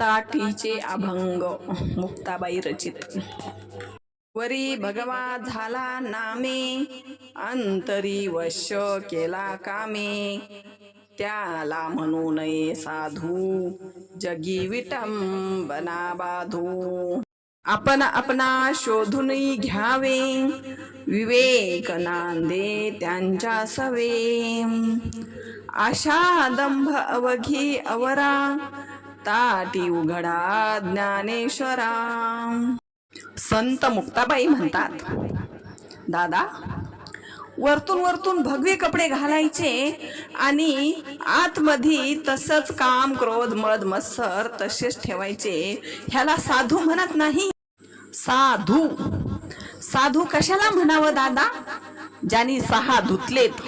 ताटीचे अभंग. मुक्ताबाई रचित. वरी भगवा झाला नामे अंतरी वश केला कामे. त्याला म्हणू नये साधू जगी विटंबना बाधू. आपण आपणा शोधून घ्यावे विवेक नांदे त्यांच्या सवे. आशा दंभ अवघी अवरा ताटी उघडा ज्ञानेश्वरा. संत मुक्ताबाई म्हणतात दादा वरतून वरतून भगवे कपडे घालायचे आणि आतमध्ये तसंच काम क्रोध मद मत्सर तसेच ठेवायचे. ह्याला साधू म्हणत नाही. साधू. साधू कशाला म्हणावं दादा? ज्यांनी सहा धुतलेत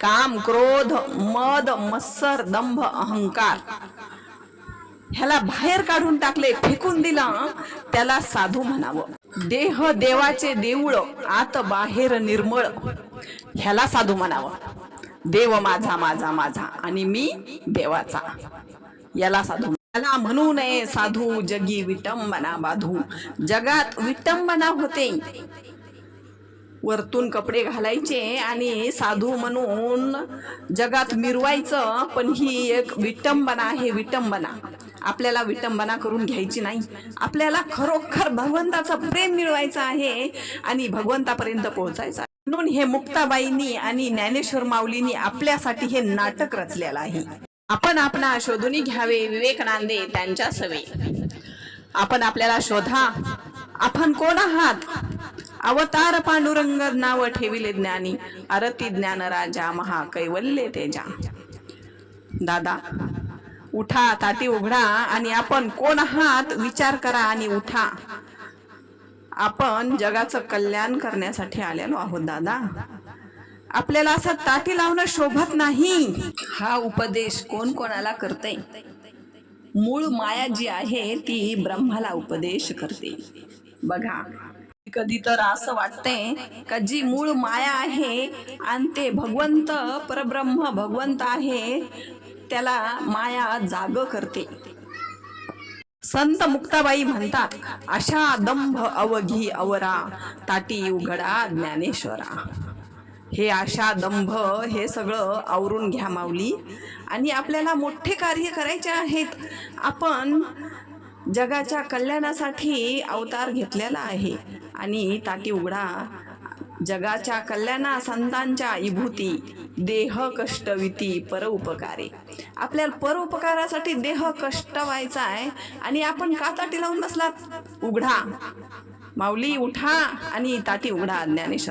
काम क्रोध मद मत्सर दंभ अहंकार. ह्याला बाहेर काढून टाकले फेकून दिलं त्याला साधू म्हणावं. देह देवाचे देऊळ आत बाहेर निर्मळ. ह्याला साधू म्हणावं. देव माझा माझा माझा आणि मी देवाचा. याला साधू याला म्हणू नये साधू जगी विटंबना बाधू. जगात विटंबना होते. वरतून कपडे घालायचे आणि साधू म्हणून जगात मिरवायचं पण ही एक विटंबना आहे विटंबना. आपल्याला विटंबना करून घ्यायची नाही. आपल्याला खरोखर भगवंताचं प्रेम मिळवायचं आहे आणि भगवंतापर्यंत पोहोचायचं आहे. म्हणून हे मुक्ताबाईंनी आणि ज्ञानेश्वर माऊलींनी आपल्यासाठी हे नाटक रचलेलं आहे. आपण आपणा शोधून घ्यावे विवेक नांदे त्यांच्या सवे. आपण आपल्याला शोधा. आपण कोण आहात? अवतार पांडुरंग नाव ठेविले ज्ञानी. आरती ज्ञान राजा महाकैवल्य तेजा. दादा उठा ताटी उघडा आणि आपण कोण आहात विचार करा आणि उठा. आपण जगाचं कल्याण करण्यासाठी आलेलो आहोत दादा. आपल्याला असं ताटी लावणं शोभत नाही. हा उपदेश कोण कोणाला करते मूळ माया जी आहे ती ब्रह्माला उपदेश करते. बघा कधी तर असं वाटतंय का जी मूळ माया आहे आणि ते भगवंत परब्रह्म भगवंत आहे त्याला माया जाग करते. संत मुक्ताबाई म्हणतात अशा दंभ अवघी अवरा ताटी उघडा ज्ञानेश्वरा. हे आशा दंभ हे सगळं आवरून घ्या माऊली. आणि आपल्याला मोठे कार्य करायचे आहेत. आपण जगाच्या कल्याणासाठी अवतार घेतलेला आहे. आणि ताटी उघडा जगाच्या कल्याणा संतांच्या विभूती देह कष्टविती परोपकारे. आपल्याला परोपकारासाठी देह कष्ट व्हायचा आहे आणि आपण का ताटी लावून बसलात? उघडा. माऊली उठा आणि ताटी उघडा ज्ञानेश्वर.